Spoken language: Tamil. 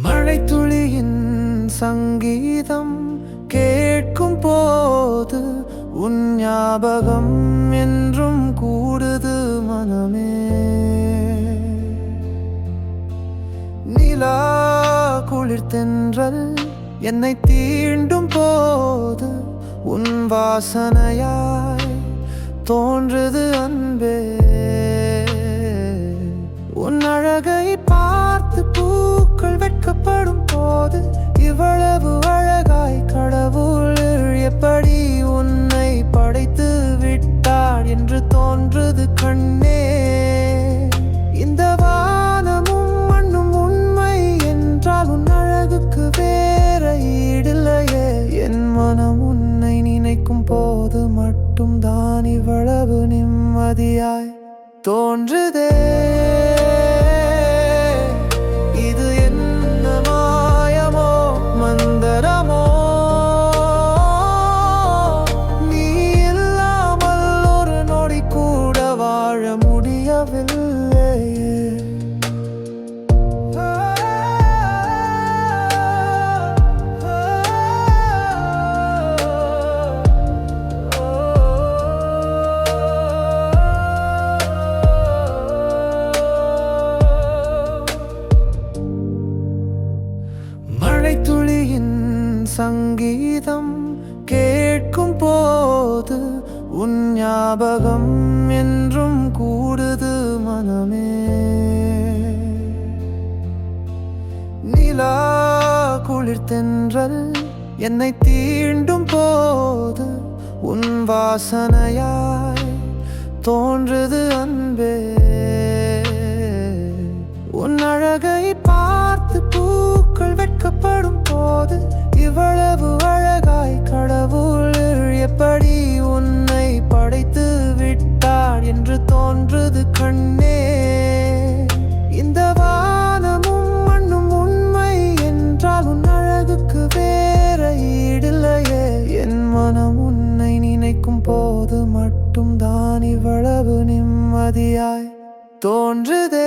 மழை துளியின் சங்கீதம் கேட்கும் போது உன் ஞாபகம் என்றும் கூடுது மனமே. நிலா குளிர்த்தென்றல் என்னை தீண்டும் போது உன் வாசனையாய் தோன்றுது அன்பே. மட்டும்தான் இவ்வளவு நிம்மதியாய் தோன்றுதே. சங்கீதம் கேட்கும் போது உன் ஞாபகம் என்றும் கூடுது மனமே. நிலா குளிர்தென்றல் என்னை தீண்டும் போது உன் வாசனையாய் தோன்றுது அன்பே. உன் அழகை பார்த்து பூக்கள் வெட்கப்படும் போது இவ்வளவு அழகாய் கடவுள் எப்படி உன்னை படைத்து விட்டார் என்று தோன்றது கண்ணே? இந்த வானமும் மண்ணும் உண்மை என்றால் உன் அழகுக்கு வேற ஈடில்லையே. என் மனம் உன்னை நினைக்கும் போது மட்டும்தான் இவ்வளவு நிம்மதியாய் தோன்றுதே.